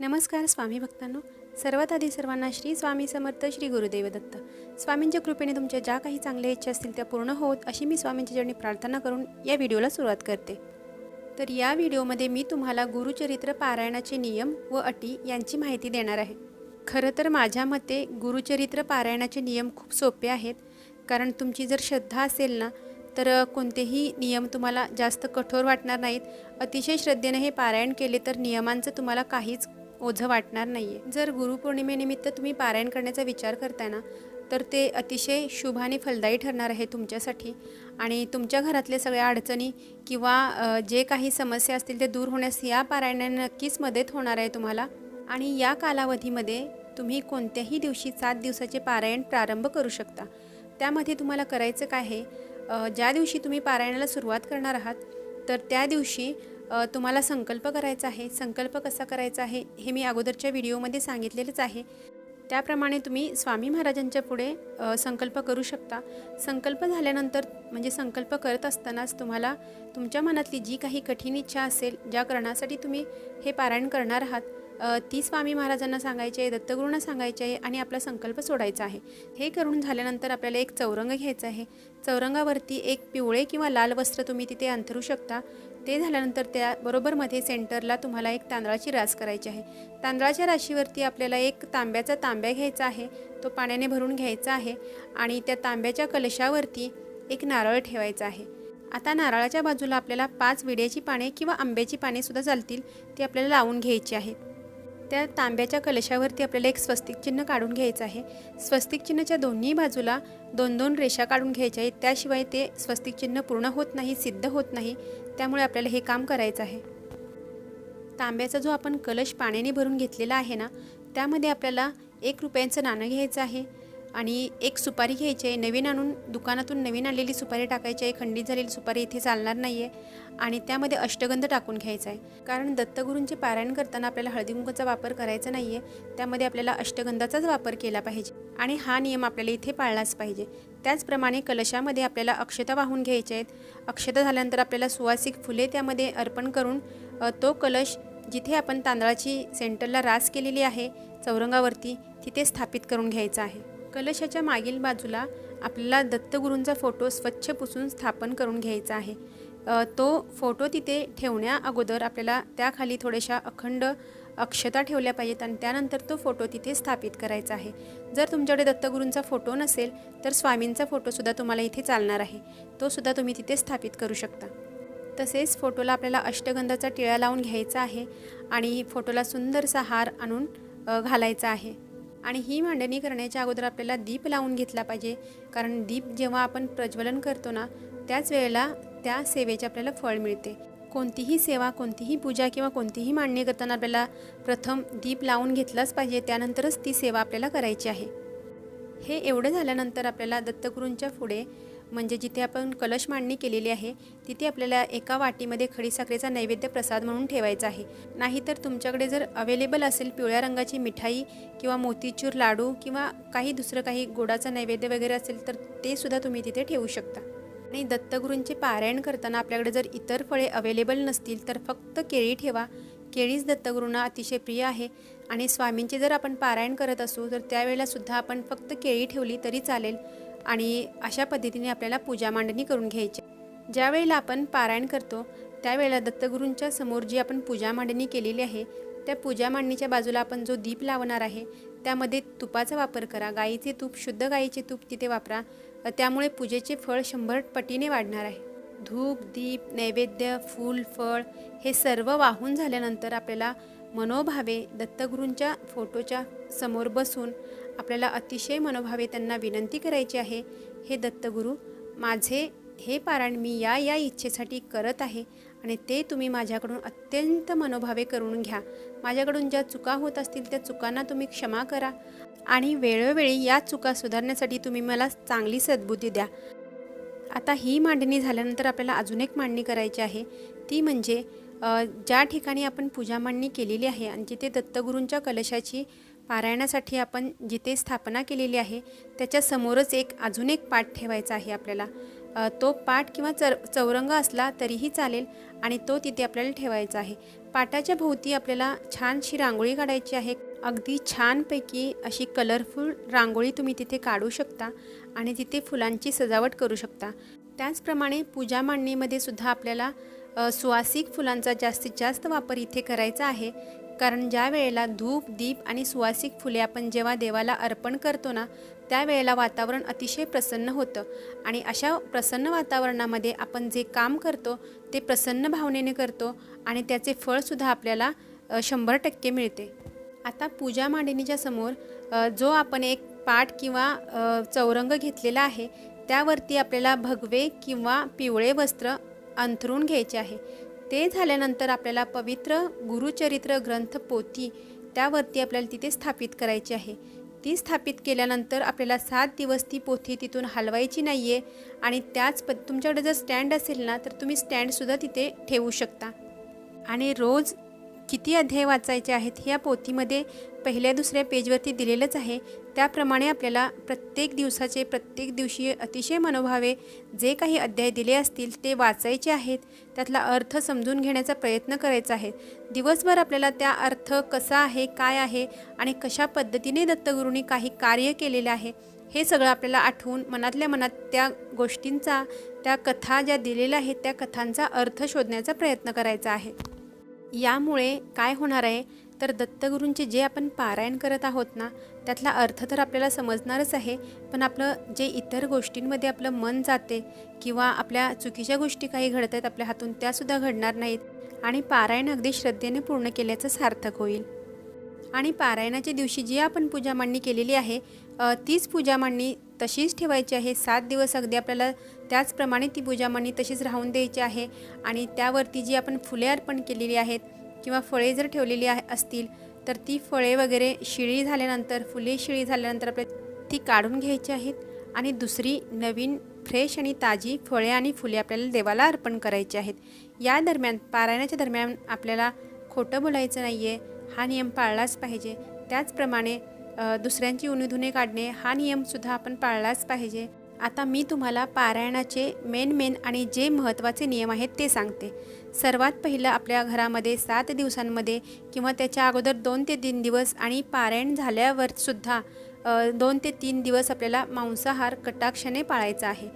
नमस्कार स्वामी भक्तांनो. सर्वात आधी सर्वांना श्री स्वामी समर्थ श्री गुरुदेव दत्त. स्वामींच्या कृपेने तुमच्या ज्या काही चांगल्या इच्छा असतील त्या पूर्ण होत अशी मी स्वामींच्या चरणी प्रार्थना करून या व्हिडिओला सुरुवात करते. तर या व्हिडिओमध्ये मी तुम्हाला गुरुचरित्र पारायणाचे नियम व अटी यांची माहिती देणार आहे. खरं तर माझ्या मते गुरुचरित्र पारायणाचे नियम खूप सोपे आहेत. कारण तुमची जर श्रद्धा असेल ना तर कोणतेही नियम तुम्हाला जास्त कठोर वाटणार नाहीत. अतिशय श्रद्धेने हे पारायण केले तर नियमांचं तुम्हाला काहीच ओझं वाटणार नाही आहे जर गुरुपौर्णिमेनिमित्त तुम्ही पारायण करण्याचा विचार करताय ना तर ते अतिशय शुभ आणि फलदायी ठरणार आहे तुमच्यासाठी. आणि तुमच्या घरातल्या सगळ्या अडचणी किंवा जे काही समस्या असतील ते दूर होण्यास या पारायणाने नक्कीच मदत होणार आहे तुम्हाला. आणि या कालावधीमध्ये तुम्ही कोणत्याही दिवशी सात दिवसाचे पारायण प्रारंभ करू शकता. त्यामध्ये तुम्हाला करायचं काय आहे ज्या दिवशी तुम्ही पारायणाला सुरुवात करणार आहात तर त्या दिवशी तुम्हाला संकल्प करायचा आहे. संकल्प कसा करायचा आहे हे मी अगोदरच्या व्हिडिओमध्ये सांगितलेलंच आहे. त्याप्रमाणे तुम्ही स्वामी महाराजांच्या पुढे संकल्प करू शकता. संकल्प झाल्यानंतर म्हणजे संकल्प करत असतानाच तुम्हाला तुमच्या मनातली जी काही कठीण इच्छा असेल ज्या करण्यासाठी तुम्ही हे पारायण करणार आहात ती स्वामी महाराजांना सांगायची आहे दत्तगुरूंना सांगायची आहे आणि आपला संकल्प सोडायचा आहे. हे करून झाल्यानंतर आपल्याला एक चौरंग घ्यायचा आहे. चौरंगावरती एक पिवळे किंवा लाल वस्त्र तुम्ही तिथे अंथरू शकता. ते झाल्यानंतर त्या बरोबरमध्ये सेंटरला तुम्हाला एक तांदळाची रास करायची आहे. तांदळाच्या राशीवरती आपल्याला एक तांब्याचा तांब्या घ्यायचा आहे. तो पाण्याने भरून घ्यायचा आहे आणि त्या तांब्याच्या कलशावरती एक नारळ ठेवायचा आहे. आता नारळाच्या बाजूला आपल्याला पाच विड्याची पाने किंवा आंब्याची पानेसुद्धा चालतील ती आपल्याला लावून घ्यायची आहेत त्या तांब्याच्या कलशावरती आपल्याला एक स्वस्तिक चिन्ह काढून घ्यायचं आहे. स्वस्तिक चिन्हाच्या दोन्ही बाजूला दोन दोन रेषा काढून घ्यायच्या आहेत. त्याशिवाय ते स्वस्तिक चिन्ह पूर्ण होत नाही सिद्ध होत नाही. त्यामुळे आपल्याला हे काम करायचं आहे. तांब्याचा जो आपण कलश पाण्याने भरून घेतलेला आहे ना त्यामध्ये आपल्याला एक रुपयांचं नाणं घ्यायचं आहे आणि एक सुपारी घ्यायची आहे. नवीन आणून दुकानातून नवीन आलेली सुपारी टाकायची आहे. खंडित झालेली सुपारी इथे चालणार नाही आहे आणि त्यामध्ये अष्टगंध टाकून घ्यायचा आहे. कारण दत्तगुरूंचे पारायण करताना आपल्याला हळदीमुगाचा वापर करायचा नाही आहे त्यामध्ये आपल्याला अष्टगंधाचाच वापर केला पाहिजे. आणि हा नियम आपल्याला इथे पाळलाच पाहिजे. त्याचप्रमाणे कलशामध्ये आपल्याला अक्षता वाहून घ्यायच्या आहेत. अक्षता झाल्यानंतर आपल्याला सुवासिक फुले त्यामध्ये अर्पण करून तो कलश जिथे आपण तांदळाची सेंटरला रास केलेली आहे चौरंगावरती तिथे स्थापित करून घ्यायचा आहे. कलशाच्या मागील बाजूला आपल्याला दत्तगुरूंचा फोटो स्वच्छ पुसून स्थापन करून घ्यायचा आहे. तो फोटो तिथे ठेवण्या अगोदर आपल्याला त्याखाली थोड्याशा अखंड अक्षता ठेवल्या पाहिजेत आणि त्यानंतर तो फोटो तिथे स्थापित करायचा आहे. जर तुमच्याकडे दत्तगुरूंचा फोटो नसेल तर स्वामींचा फोटोसुद्धा तुम्हाला इथे चालणार आहे. तोसुद्धा तुम्ही तिथे स्थापित करू शकता. तसेच फोटोला आपल्याला अष्टगंधाचा टिळा लावून घ्यायचा आहे आणि फोटोला सुंदरसा हार आणून घालायचा आहे. आणि ही मांडणी करण्याच्या अगोदर आपल्याला दीप लावून घेतला पाहिजे. कारण दीप जेव्हा आपण प्रज्वलन करतो ना त्याच वेळेला त्या सेवेचे आपल्याला फळ मिळते. कोणतीही सेवा कोणतीही पूजा किंवा कोणतीही मांडणी करताना आपल्याला प्रथम दीप लावून घेतलाच पाहिजे. त्यानंतरच ती सेवा आपल्याला करायची आहे. हे एवढं झाल्यानंतर आपल्याला दत्तगुरूंच्या पुढे म्हणजे जिथे आपण कलश मांडणी केलेली आहे तिथे आपल्याला एका वाटीमध्ये खडीसाखरेचा नैवेद्य प्रसाद म्हणून ठेवायचा आहे. नाहीतर तुमच्याकडे जर अवेलेबल असेल पिवळ्या रंगाची मिठाई किंवा मोतीचूर लाडू किंवा काही दुसरं काही गोडाचं नैवेद्य वगैरे असेल तर ते सुद्धा तुम्ही तिथे ठेवू शकता. आणि दत्तगुरूंचे पारायण करताना आपल्याकडे जर इतर फळे अवेलेबल नसतील तर फक्त केळी ठेवा. केळीच दत्तगुरूंना अतिशय प्रिय आहे. आणि स्वामींचे जर आपण पारायण करत असू तर त्यावेळेलासुद्धा आपण फक्त केळी ठेवली तरी चालेल. आणि अशा पद्धतीने आपल्याला पूजा मांडणी करून घ्यायची. ज्या वेळेला आपण पारायण करतो त्यावेळेला दत्तगुरूंच्या समोर जी आपण पूजा मांडणी केलेली आहे त्या पूजा मांडणीच्या बाजूला आपण जो दीप लावणार आहे त्यामध्ये तुपाचा वापर करा. गाईचे तूप शुद्ध गाईचे तूप तिथे वापरा. त्यामुळे पूजेचे फळ शंभर पटीने वाढणार आहे. धूप दीप नैवेद्य फूल फळ हे सर्व वाहून झाल्यानंतर आपल्याला मनोभावे दत्तगुरूंच्या फोटोच्या समोर बसून आपल्याला अतिशय मनोभावे त्यांना विनंती करायची आहे हे दत्तगुरू माझे हे पारायण मी या या इच्छेसाठी करत आहे आणि ते तुम्ही माझ्याकडून अत्यंत मनोभावे करून घ्या. माझ्याकडून ज्या चुका होत असतील त्या चुकांना तुम्ही क्षमा करा. आणि वेळोवेळी या चुका सुधारण्यासाठी तुम्ही मला चांगली सद्बुद्धी द्या. आता ही मांडणी झाल्यानंतर आपल्याला अजून एक मांडणी करायची आहे. ती म्हणजे ज्या ठिकाणी आपण पूजा मांडणी केलेली आहे आणि जिथे दत्तगुरूंच्या कलशाची पारायणासाठी आपण जिथे स्थापना केलेली आहे त्याच्यासमोरच एक अजून एक पाठ ठेवायचा आहे आपल्याला. तो पाठ किंवा चर चौरंग असला तरीही चालेल आणि तो तिथे आपल्याला ठेवायचा आहे. पाटाच्या भोवती आपल्याला छानशी रांगोळी काढायची आहे. अगदी छानपैकी अशी कलरफुल रांगोळी तुम्ही तिथे काढू शकता आणि तिथे फुलांची सजावट करू शकता. त्याचप्रमाणे पूजा मांडणीमध्ये सुद्धा आपल्याला सुवासिक फुलांचा जास्तीत जास्त वापर इथे करायचा आहे. कारण ज्या वेळेला धूप दीप आणि सुवासिक फुले आपण जेव्हा देवाला अर्पण करतो ना त्यावेळेला वातावरण अतिशय प्रसन्न होतं. आणि अशा प्रसन्न वातावरणामध्ये आपण जे काम करतो ते प्रसन्न भावनेने करतो आणि त्याचे फळसुद्धा आपल्याला शंभर टक्के मिळते. आता पूजा मांडणीच्या समोर जो आपण एक पाट किंवा चौरंग घेतलेला आहे त्यावरती आपल्याला भगवे किंवा पिवळे वस्त्र अंथरून घ्यायचे आहे. ते झाल्यानंतर आपल्याला पवित्र गुरुचरित्र ग्रंथ पोथी त्यावरती आपल्याला तिथे स्थापित करायची आहे. ती स्थापित केल्यानंतर आपल्याला सात दिवस ती पोथी तिथून हलवायची नाही आहे आणि त्याच प तुमच्याकडे जर स्टँड असेल ना तर तुम्ही स्टँडसुद्धा तिथे ठेवू शकता. आणि रोज किती अध्याय वाचायचे आहेत ह्या पोथीमध्ये पहिल्या दुसऱ्या पेजवरती दिलेलंच आहे. त्याप्रमाणे आपल्याला प्रत्येक दिवसाचे प्रत्येक दिवशी अतिशय मनोभावे जे काही अध्याय दिले असतील ते वाचायचे आहेत. त्यातला अर्थ समजून घेण्याचा प्रयत्न करायचा आहे. दिवसभर आपल्याला त्या अर्थ कसा आहे काय आहे आणि कशा पद्धतीने दत्तगुरूंनी काही कार्य केलेले आहे हे सगळं आपल्याला आठवून मनातल्या मनात त्या गोष्टींचा त्या कथा ज्या दिलेल्या आहेत त्या कथांचा अर्थ शोधण्याचा प्रयत्न करायचा आहे. यामुळे काय होणार आहे? तर दत्तगुरूंचे जे आपण पारायण करत आहोत ना त्यातला अर्थ तर आपल्याला समजणारच आहे. पण आपलं जे इतर गोष्टींमध्ये आपलं मन जाते किंवा आपल्या चुकीच्या गोष्टी काही घडत आहेत आपल्या हातून त्यासुद्धा घडणार नाहीत. आणि पारायण अगदी श्रद्धेने पूर्ण केल्याचं सार्थक होईल. आणि पारायणाच्या दिवशी जी आपण पूजा मांडणी केलेली आहे तीच पूजा मांडणी तशीच ठेवायची आहे. सात दिवस अगदी आपल्याला त्याचप्रमाणे ती पूजा तशीच राहून द्यायची आहे. आणि त्यावरती जी आपण फुले अर्पण केलेली आहेत किंवा फळे जर ठेवलेली आहे असतील तर ती फळे वगैरे शिळी झाल्यानंतर फुले शिळी झाल्यानंतर आपल्याला ती काढून घ्यायची आहेत. आणि दुसरी नवीन फ्रेश आणि ताजी फळे आणि फुले आपल्याला देवाला अर्पण करायची आहेत. या दरम्यान पारायणाच्या दरम्यान आपल्याला खोटं बोलायचं नाही आहे हा नियम पाळलाच पाहिजे. त्याचप्रमाणे दुसऱ्यांची उणीधुणे काढणे हा नियमसुद्धा आपण पाळलाच पाहिजे. आता मी तुम्हाला पारायणाचे मेन मेन आणि जे महत्त्वाचे नियम आहेत ते सांगते. सर्वात पहिलं आपल्या घरामध्ये सात दिवसांमध्ये किंवा त्याच्या अगोदर दोन ते तीन दिवस आणि पारायण झाल्यावर सुद्धा दोन ते तीन दिवस आपल्याला मांसाहार कटाक्षाने पाळायचा आहे.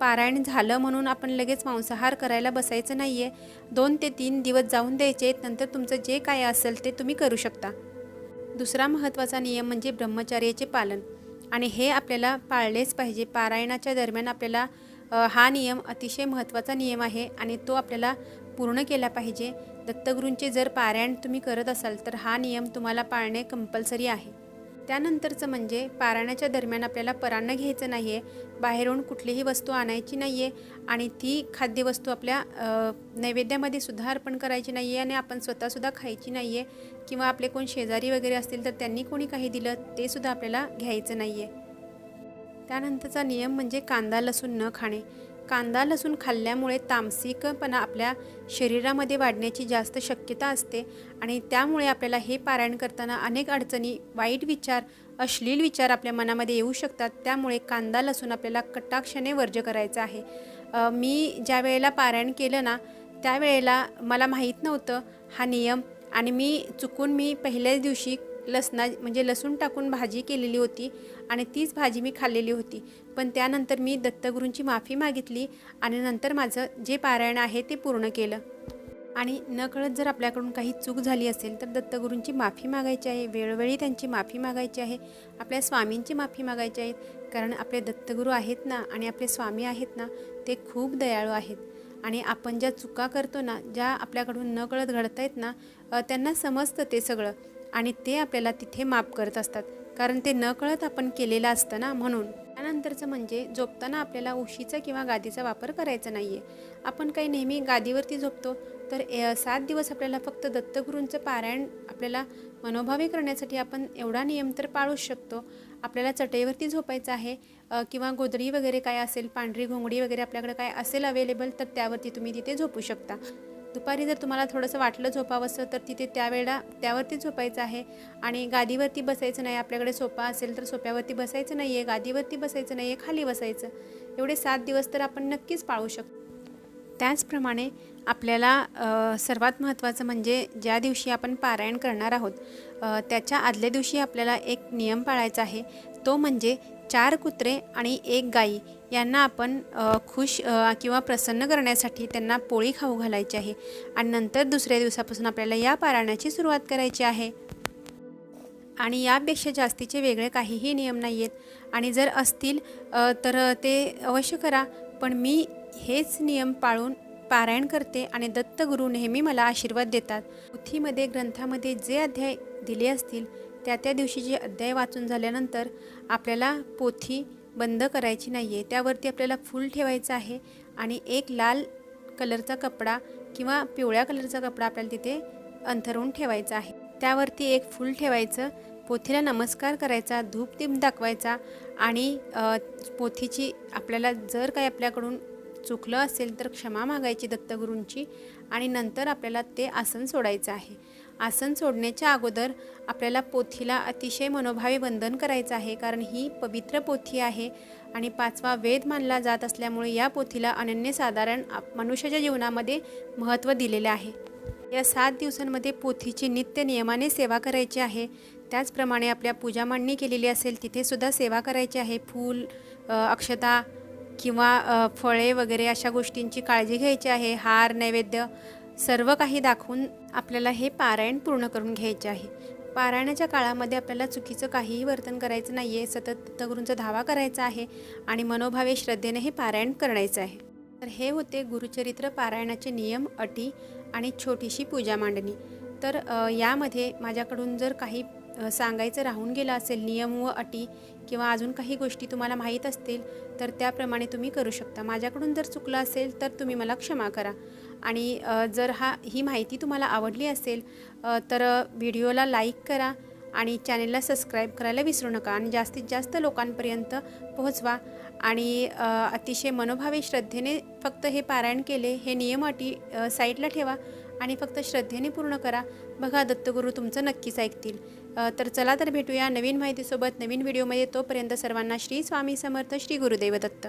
पारायण झालं म्हणून आपण लगेच मांसाहार करायला बसायचं नाही आहे दोन ते तीन दिवस जाऊन द्यायचे नंतर तुमचं जे काय असेल ते तुम्ही करू शकता. दुसरा महत्त्वाचा नियम म्हणजे ब्रह्मचार्याचे पालन. आणि हे आपल्याला पाळलेच पाहिजे. पारायणाच्या दरम्यान आपल्याला हा नियम अतिशय महत्त्वाचा नियम आहे आणि तो आपल्याला पूर्ण केला पाहिजे. दत्तगुरूंचे जर पारायण तुम्ही करत असाल तर हा नियम तुम्हाला पाळणे कंपल्सरी आहे. त्यानंतरचं म्हणजे पारायणाच्या दरम्यान आपल्याला परान्न घ्यायचं नाही आहे बाहेरून कुठलीही वस्तू आणायची नाही आहे आणि ती खाद्यवस्तू आपल्या नैवेद्यामध्ये सुद्धा अर्पण करायची नाही आहे आणि आपण स्वतःसुद्धा खायची नाही आहे किंवा आपले कोण शेजारी वगैरे असतील तर त्यांनी कोणी काही दिलं ते सुद्धा आपल्याला घ्यायचं नाही आहे त्यानंतरचा नियम म्हणजे कांदा लसूण न खाणे. कांदा लसूण खाल्ल्यामुळे तामसिकपणा आपल्या शरीरामध्ये वाढण्याची जास्त शक्यता असते आणि त्यामुळे आपल्याला हे पारायण करताना अनेक अडचणी वाईट विचार अश्लील विचार आपल्या मनामध्ये येऊ शकतात. त्यामुळे कांदा लसूण आपल्याला कटाक्षाने वर्ज करायचा आहे. मी ज्या वेळेला पारायण केलं ना त्यावेळेला मला माहीत नव्हतं हा नियम आणि मी चुकून मी पहिल्याच दिवशी लसणा म्हणजे लसूण टाकून भाजी केलेली होती आणि तीच भाजी मी खाल्लेली होती. पण त्यानंतर मी दत्तगुरूंची माफी मागितली आणि नंतर माझं जे पारायण आहे ते पूर्ण केलं. आणि नकळत जर आपल्याकडून काही चूक झाली असेल तर दत्तगुरूंची माफी मागायची आहे. वेळोवेळी त्यांची माफी मागायची आहे. आपल्या स्वामींची माफी मागायची आहे. कारण आपले दत्तगुरू आहेत ना आणि आपले स्वामी आहेत ना ते खूप दयाळू आहेत. आणि आपण ज्या चुका करतो ना ज्या आपल्याकडून नकळत घडत आहेत ना त्यांना समजतं ते सगळं. आणि ते आपल्याला तिथे माफ करत असतात. कारण ते नकळत आपण केलेलं असतं ना म्हणून. त्यानंतरचं म्हणजे झोपताना आपल्याला उशीचा किंवा गादीचा वापर करायचा नाही आहे आपण काही नेहमी गादीवरती झोपतो तर ए- सात दिवस आपल्याला फक्त दत्तगुरूंचं पारायण आपल्याला मनोभावी करण्यासाठी आपण एवढा नियम तर पाळूच शकतो. आपल्याला चटईवरती झोपायचं आहे किंवा गोदडी वगैरे काय असेल पांढरी घोंगडी वगैरे आपल्याकडे काय असेल अवेलेबल तर त्यावरती तुम्ही तिथे झोपू शकता. दुपारी जर तुम्हाला थोडंसं वाटलं झोपावंसं तर तिथे त्यावेळेला त्यावरती झोपायचं आहे. आणि गादीवरती बसायचं नाही आपल्याकडे सोफा असेल तर सोफ्यावरती बसायचं नाही आहे गादीवरती बसायचं नाही आहे खाली बसायचं. एवढे सात दिवस तर आपण नक्कीच पाळू शकतो. त्याचप्रमाणे आपल्याला सर्वात महत्त्वाचं म्हणजे ज्या दिवशी आपण पारायण करणार आहोत त्याच्या आदल्या दिवशी आपल्याला एक नियम पाळायचा आहे. तो म्हणजे चार कुत्रे आणि एक गाई यांना आपण खुश किंवा प्रसन्न करण्यासाठी त्यांना पोळी खाऊ घालायची आहे. आणि नंतर दुसऱ्या दिवसापासून आपल्याला या पारायणाची सुरुवात करायची आहे. आणि यापेक्षा जास्तीचे वेगळे काहीही नियम नाही आहेत आणि जर असतील तर ते अवश्य करा. पण मी हेच नियम पाळून पारायण करते आणि दत्तगुरू नेहमी मला आशीर्वाद देतात. पुथीमध्ये ग्रंथामध्ये जे अध्याय दिले असतील त्या त्या दिवशीचे अध्याय वाचून झाल्यानंतर आपल्याला पोथी बंद करायची नाही आहे त्यावरती आपल्याला फूल ठेवायचं आहे आणि एक लाल कलरचा कपडा किंवा पिवळ्या कलरचा कपडा आपल्याला तिथे अंथरून ठेवायचा आहे. त्यावरती एक फूल ठेवायचं पोथीला नमस्कार करायचा धूप दीप दाखवायचा आणि पोथीची आपल्याला जर काही आपल्याकडून चुकलं असेल तर क्षमा मागायची दत्तगुरूंची आणि नंतर आपल्याला ते आसन सोडायचं आहे. आसन सोडण्याच्या अगोदर आपल्याला पोथीला अतिशय मनोभावे वंदन करायचं आहे कारण ही पवित्र पोथी आहे आणि पाचवा वेद मानला जात असल्यामुळे या पोथीला अनन्यसाधारण मनुष्याच्या जीवनामध्ये महत्त्व दिलेले आहे. या सात दिवसांमध्ये पोथीची नित्य नियमाने सेवा करायची आहे. त्याचप्रमाणे आपल्या पूजा मांडणी केलेली असेल तिथेसुद्धा सेवा करायची आहे. फूल अक्षता किंवा फळे वगैरे अशा गोष्टींची काळजी घ्यायची आहे. हार नैवेद्य सर्व काही दाखवून आपल्याला हे पारायण पूर्ण करून घ्यायचे आहे. पारायणाच्या काळामध्ये आपल्याला चुकीचं काहीही वर्तन करायचं नाही आहे सतत दत्तगुरूंचा धावा करायचा आहे आणि मनोभावे श्रद्धेने हे पारायण करायचं आहे. तर हे होते गुरुचरित्र पारायणाचे नियम अटी आणि छोटीशी पूजा मांडणी. तर यामध्ये माझ्याकडून जर काही सांगायचं राहून गेलं असेल नियम व अटी किंवा अजून काही गोष्टी तुम्हाला माहीत असतील तर त्याप्रमाणे तुम्ही करू शकता. माझ्याकडून जर चुकलं असेल तर तुम्ही मला क्षमा करा. आणि जर हा ही माहिती तुम्हाला आवडली असेल तर व्हिडिओला लाईक करा आणि चॅनेलला सबस्क्राईब करायला विसरू नका आणि जास्तीत जास्त लोकांपर्यंत पोहोचवा आणि अतिशय मनोभावे श्रद्धेने फक्त हे पारायण केले हे नियम अटी साईडला ठेवा आणि फक्त श्रद्धेने पूर्ण करा. बघा दत्तगुरू तुमचं नक्कीच ऐकतील. तर चला तर भेटूया नवीन माहितीसोबत नवीन व्हिडिओमध्ये. तोपर्यंत सर्वांना श्री स्वामी समर्थ श्री गुरुदेव दत्त.